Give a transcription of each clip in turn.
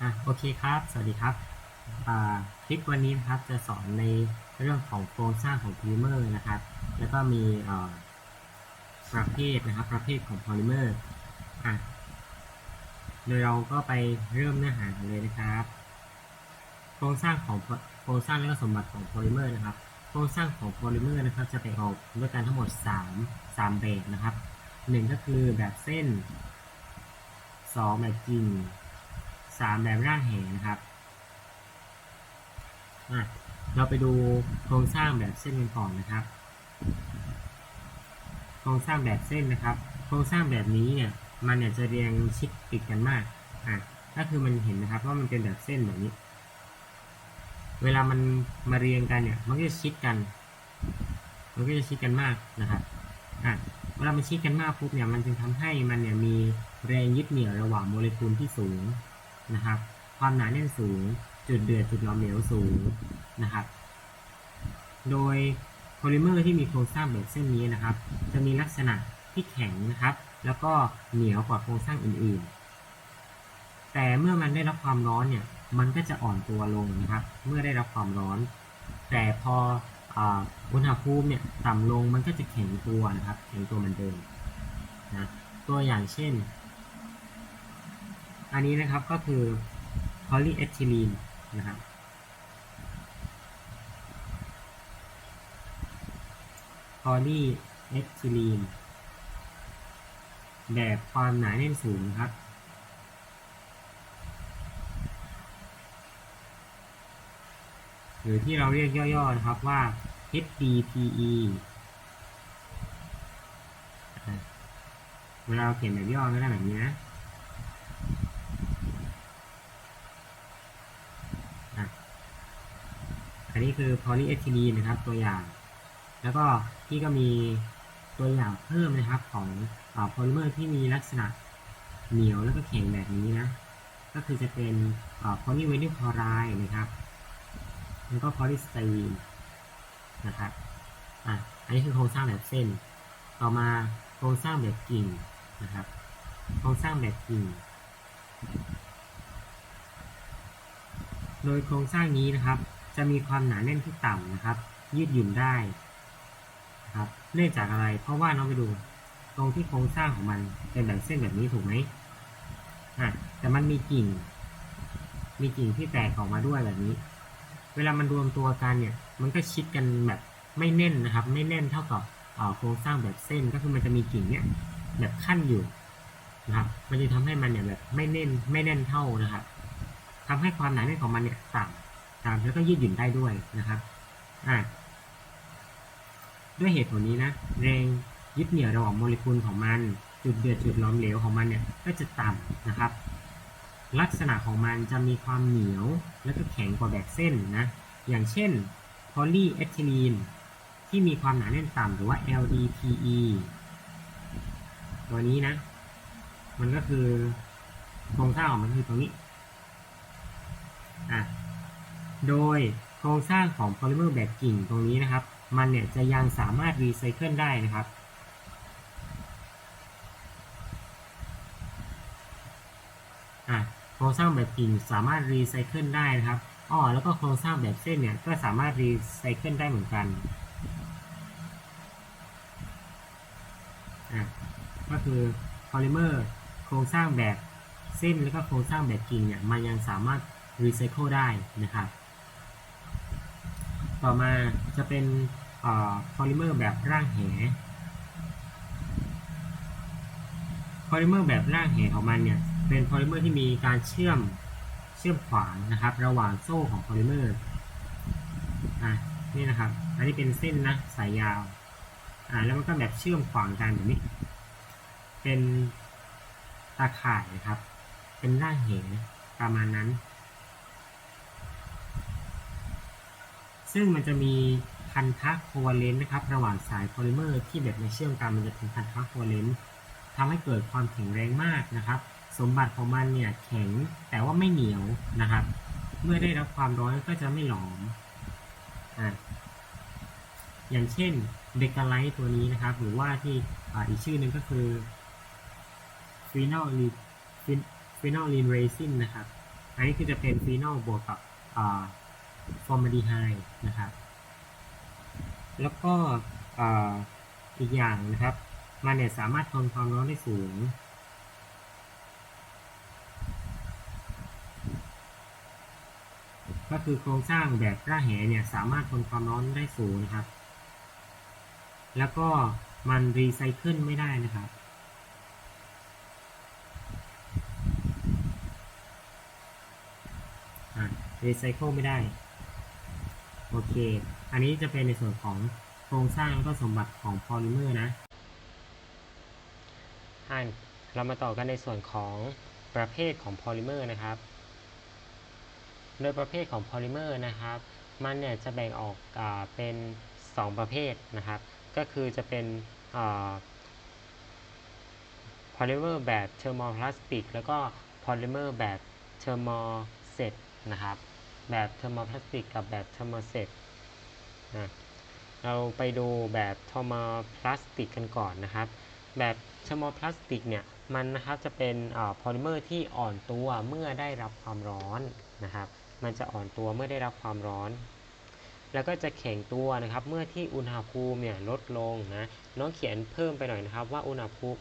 อะโอเคครับ สวัสดีครับคลิปวันนี้นะครับจะสอนในเรื่องของโครงสร้างของโพลิเมอร์นะครับ แล้วก็มีประเภทนะครับ ประเภทของโพลิเมอร์อะโดยเราก็ไปเริ่มเนื้อหาเลยนะครับ โครงสร้างของโครงสร้างและก็สมบัติของโพลิเมอร์นะครับ โครงสร้างของโพลิเมอร์นะครับ จะแบ่งออกด้วยกันทั้งหมด 3 3แบบนะครับหนึ่งก็คือแบบเส้น 2 แบบกิ่ง สามแบบร่างแหนะครับอะเราไปดูโครงสร้างแบบเส้นกันก่อนนะครับ โครงสร้างแบบเส้นนะครับ โครงสร้างแบบนี้เนี่ยมันเนี่ยจะเรียงชิดติดกันมากอะก็คือมันเห็นนะครับว่ามันเป็นแบบเส้นแบบนี้ เวลามันมาเรียงกันเนี่ย มันก็จะชิดกัน มันก็จะชิดกันมากนะครับอะเวลามันชิดกันมากปุ๊บเนี่ยมันจึงทำให้มันเนี่ยมีแรงยึดเหนี่ยวระหว่างโมเลกุลที่สูง นะครับ ความหนาแน่นสูง จุดเดือดจุดหลอมเหลวสูงนะครับ โดยโพลิเมอร์ที่มีโครงสร้างแบบเส้นนี้นะครับ จะมีลักษณะที่แข็งนะครับ แล้วก็เหนียวกว่าโครงสร้างอื่นๆ แต่เมื่อมันได้รับความร้อนเนี่ย มันก็จะอ่อนตัวลงนะครับ เมื่อได้รับความร้อน แต่พออาอุณหภูมิเนี่ยต่ำลงมันก็จะแข็งตัวนะครับ แข็งตัวเหมือนเดิมนะ ตัวอย่างเช่น อันนี้นะครับก็คือ polyethylene นะครับ polyethylene แบบความหนาแน่นสูงครับ หรือที่เราเรียกย่อๆนะครับว่า HDPE เวลาเขียนแบบย่อก็ได้แบบนี้นะ อะ อันนี้คือ polyethylene นะครับตัวอย่าง แล้วก็ที่ก็มีตัวอย่างเพิ่มนะครับของโพลิเมอร์ที่มีลักษณะเหนียวแล้วก็แข็งแบบนี้นะ ก็คือจะเป็นโพลีเวนิลคลอไรด์นะครับแล้วก็โพลีสไตรีนนะครับอะอันนี้คือโครงสร้างแบบเส้น ต่อมาโครงสร้างแบบกิ่งนะครับ โครงสร้างแบบกิ่ง โดยโครงสร้างนี้นะครับ จะมีความหนาแน่นที่ต่ำนะครับ ยืดหยุ่นได้ครับเนื่องจากอะไรเพราะว่าน้องไปดูตรงที่โครงสร้างของมันเป็นแบบเส้นแบบนี้ถูกไหมอะแต่มันมีกิ่ง มีกิ่งที่แตกออกมาด้วยแบบนี้ เวลามันรวมตัวกันเนี่ย มันก็ชิดกันแบบไม่แน่นนะครับ ไม่แน่นเท่ากับโครงสร้างแบบเส้นก็คือมันจะมีกิ่งเนี่ยแบบขั้นอยู่นะครับมันจะทำให้มันเนี่ยแบบไม่แน่นไม่แน่นเท่านะครับทำให้ความหนาแน่นของมันเนี่ยต่ำ ต่ำแล้วก็ยืดหยุ่นได้ด้วยนะครับอ่าด้วยเหตุผลนี้นะแรงยึดเหนี่ยวระหว่างโมเลกุลของมัน จุดเดือดจุดหล้อมเหลวของมันเนี่ยก็จะต่ำนะครับ ลักษณะของมันจะมีความเหนียวและก็แข็งกว่าแบบเส้นนะอย่างเช่นโพลีเอทิลีนที่มีความหนาแน่นต่ำหรือว่า LDPE ตัวนี้นะ มันก็คือโครงสร้างของมันคือตรงนี้ โดยโครงสร้างของโพลิเมอร์แบบกิ่งตรงนี้นะครับ มันเนี่ยจะยังสามารถรีไซเคิลได้นะครับ โครงสร้างแบบกิ่งสามารถรีไซเคิลได้นะครับอ๋อแล้วก็โครงสร้างแบบเส้นเนี่ยก็สามารถรีไซเคิลได้เหมือนกันอะก็คือโพลิเมอร์โครงสร้างแบบเส้นแล้วก็โครงสร้างแบบกิ่งเนี่ยมันยังสามารถรีไซเคิลได้นะครับ ต่อมาจะเป็นโพลิเมอร์แบบร่างแหโพลิเมอร์แบบร่างแหของมันเนี่ยเป็นโพลิเมอร์ที่มีการเชื่อมเชื่อมขวางนะครับ ระหว่างโซ่ของโพลิเมอร์อะนี่นะครับ อันนี้เป็นเส้นนะสายยาวอ่าแล้วมันก็แบบเชื่อมขวางกันแบบนี้ เป็นตาข่ายนะครับ เป็นร่างแหประมาณนั้น ซึ่งมันจะมีพันธะโควัลเลนต์นะครับ ระหว่างสายโพลิเมอร์ที่แบบมาเชื่อมกันมันจะเป็นพันธะโควัลเลนต์ทำให้เกิดความแข็งแรงมากนะครับ สมบัติของมันเนี่ยแข็งแต่ว่าไม่เหนียวนะครับ เมื่อได้รับความร้อนก็จะไม่หลอมอะอย่างเช่นเดกาไลท์ตัวนี้นะครับ หรือว่าที่ออีกชื่อหนึ่งก็คือฟีนอลฟีนอลลีนเรซินนะครับ อันนี้คือจะเป็นฟีนอลบวกกับ ฟอร์มาดีไฮนะครับ แล้วก็อ,อีกอย่างนะครับ มันเนี่ยสามารถทนความร้อนได้สูง ก็คือโครงสร้างแบบกร่างแหเนี่ยสามารถทนความร้อนได้สูงนะครับ แล้วก็มันรีไซเคิลไม่ได้นะครับรีไซเคิลไม่ได้ โอเค อันนี้จะเป็นในส่วนของโครงสร้างแล้วก็สมบัติของพอลิเมอร์นะอ่าเรามาต่อกันในส่วนของประเภทของพอลิเมอร์นะครับ โดยประเภทของพอลิเมอร์นะครับ มันเนี่ยจะแบ่งออกอเป็น 2 ประเภทนะครับ ก็คือจะเป็นพอลิเมอร์แบบเทอร์โมพลาสติก แล้วก็พอลิเมอร์แบบเทอร์โมเซตนะครับ แบบเทอร์โมพลาสติกกับแบบเทอร์โมเซตนะเราไปดูแบบเทอร์โมพลาสติกกันก่อนนะครับ แบบเทอร์โมพลาสติกเนี่ยมันนะครับจะเป็นพอลิเมอร์ที่อ่อนตัวเมื่อได้รับความร้อนนะครับ มันจะอ่อนตัวเมื่อได้รับความร้อน แล้วก็จะแข็งตัวนะครับ เมื่อที่อุณหภูมิเนี่ยลดลงนะน้องเขียนเพิ่มไปหน่อยนะครับว่าอุณหภูมิ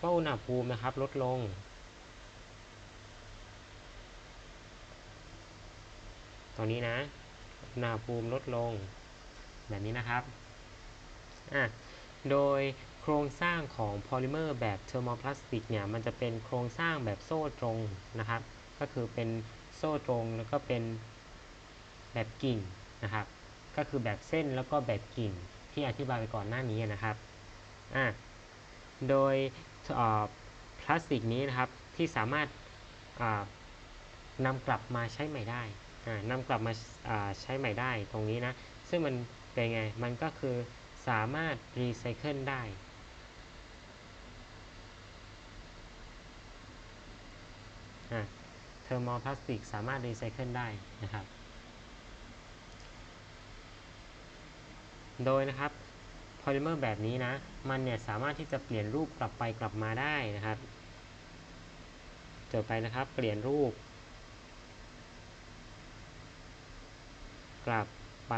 ว่าอุณหภูมินะครับลดลง ตรงนี้นะอุณหภูมิลดลง แบบนี้นะครับอะโดยโครงสร้างของพอลิเมอร์แบบเทอร์โมพลาสติกเนี่ยมันจะเป็นโครงสร้างแบบโซ่ตรงนะครับ ก็คือเป็นโซ่ตรงแล้วก็เป็นแบบกิ่งนะครับ ก็คือแบบเส้นแล้วก็แบบกิ่งที่อธิบายไปก่อนหน้านี้นะครับอะโดยพลาสติกนี้นะครับที่สามารถนำกลับมาใช้ใหม่ได้ นำกลับมาใช้ใหม่ได้ตรงนี้นะ ซึ่งมันเป็นไง มันก็คือสามารถรีไซเคิลได้เทอร์โมพลาสติกสามารถรีไซเคิลได้นะครับ โดยนะครับพอลิเมอร์แบบนี้นะ มันเนี่ยสามารถที่จะเปลี่ยนรูปกลับไปกลับมาได้นะครับจดไปนะครับ เปลี่ยนรูป กลับไป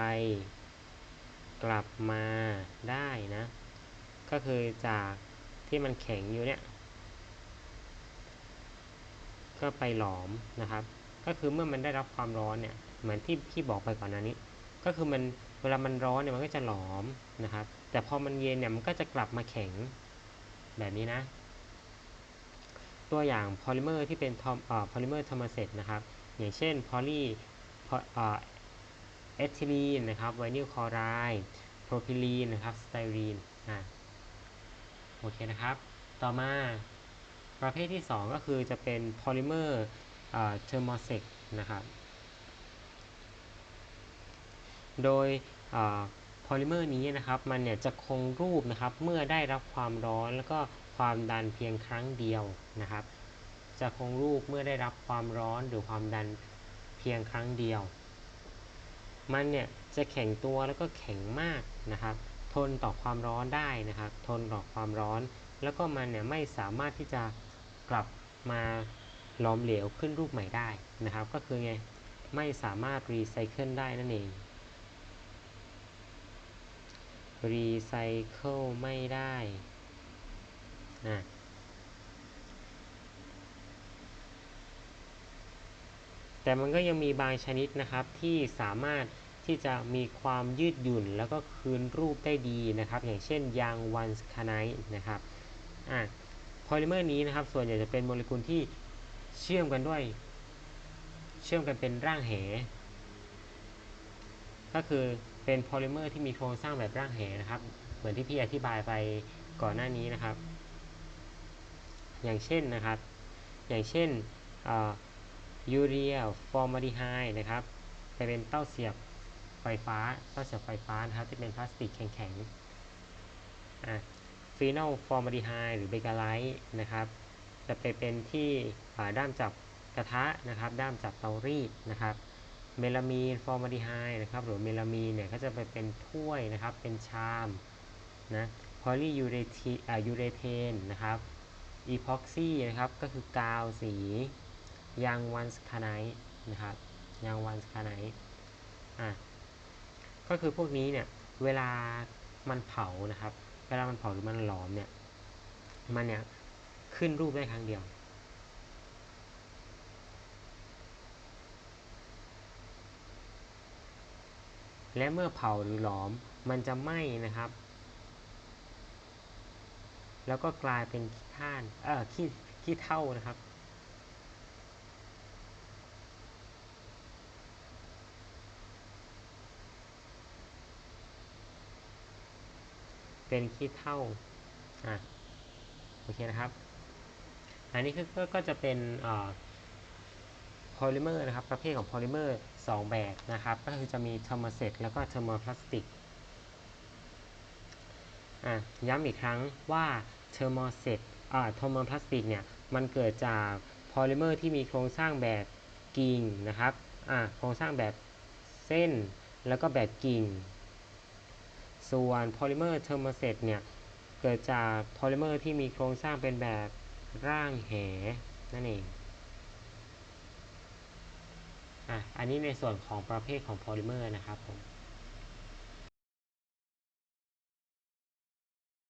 กลับมาได้นะ ก็คือจากที่มันแข็งอยู่เนี่ย ก็ไปหลอมนะครับ ก็คือเมื่อมันได้รับความร้อนเนี่ย เหมือนที่พี่บอกไปก่อนหน้านี้ ก็คือมันเวลามันร้อนเนี่ยมันก็จะหลอมนะครับ แต่พอมันเย็นเนี่ยมันก็จะกลับมาแข็งแบบนี้นะ ตัวอย่างพอลิเมอร์ที่เป็นพอลิเมอร์ธรรมเซตนะครับ อย่างเช่นพอลี เอทิลีนนะครับไวนิลคลอไรด์โพรพิลีนนะครับสไตรีนอ่าโอเคนะครับ ต่อมาประเภทที่ 2 ก็คือจะเป็นพอลิเมอร์เทอร์โมเซกนะครับ โดยพอลิเมอร์นี้นะครับมันเนี่ยจะคงรูปนะครับเมื่อได้รับความร้อนแล้วก็ความดันเพียงครั้งเดียวนะครับ จะคงรูปเมื่อได้รับความร้อนหรือความดันเพียงครั้งเดียว มันเนี่ยจะแข็งตัวแล้วก็แข็งมากนะครับ ทนต่อความร้อนได้นะครับ ทนต่อความร้อน แล้วก็มันเนี่ยไม่สามารถที่จะกลับมาล้อมเหลวขึ้นรูปใหม่ได้นะครับ ก็คือไงไม่สามารถรีไซเคิลได้นั่นเองรีไซเคิลไม่ได้นะ แต่มันก็ยังมีบางชนิดนะครับที่สามารถที่จะมีความยืดหยุ่น แล้วก็คืนรูปได้ดีนะครับ อย่างเช่นยางวันสคานท์นะครับอะพอลิเมอร์นี้นะครับ ส่วนใหญ่จะเป็นโมเลกุลที่เชื่อมกันด้วย เชื่อมกันเป็นร่างแหก็คือเป็นโพลิเมอร์ที่มีโครงสร้างแบบร่างแหนะครับ เหมือนที่พี่อธิบายไปก่อนหน้านี้นะครับ อย่างเช่นนะครับ อย่างเช่น ยูเรียฟอร์มาดีไฮนะครับไปเป็นเต้าเสียบไฟฟ้าเต้าเสียบไฟฟ้านะครับที่เป็นพลาสติกแข็งๆฟีนอลฟอร์มาดีไฮหรือเบกาไลท์นะครับ จะไปเป็นที่ด้ามจับกระทะนะครับ ด้ามจับเตารีดนะครับเมลามีนฟอร์มาดีไฮนะครับหรือเมลามีนเนี่ยก็จะไปเป็นถ้วยนะครับ เป็นชามนะพอลียูเรทียูเรเทนนะครับอีพ็อกซี่นะครับก็คือกาวสี ยางวันสคาไนนะครับยางวันสคาไนอะก็คือพวกนี้เนี่ยเวลามันเผานะครับ เวลามันเผาหรือมันหลอมเนี่ยมันเนี่ยขึ้นรูปได้ครั้งเดียวและเมื่อเผาหรือหลอมมันจะไหม้นะครับ แล้วก็กลายเป็นขี้ท่านเออขี้ขี้เท่านะครับ เป็นขี้เท่าอะโอเคนะครับ อันนี้ก็ก็ก็จะเป็นพอลิเมอร์นะครับ ประเภทของพอลิเมอร์สองแบบนะครับ ก็คือจะมีเทอร์โมเซตแล้วก็เทอร์โมพลาสติกอะย้ำอีกครั้งว่าเทอร์โมเซตอ่าเทอร์โมพลาสติกเนี่ย มันเกิดจากพอลิเมอร์ที่มีโครงสร้างแบบกิ่งนะครับอ่าโครงสร้างแบบเส้น แล้วก็แบบกิ่ง ส่วนโพลิเมอร์เทอร์โมเซตเนี่ย เกิดจากโพลิเมอร์ที่มีโครงสร้างเป็นแบบร่างแหนั่นเองอะอันนี้ในส่วนของประเภทของโพลิเมอร์นะครับผม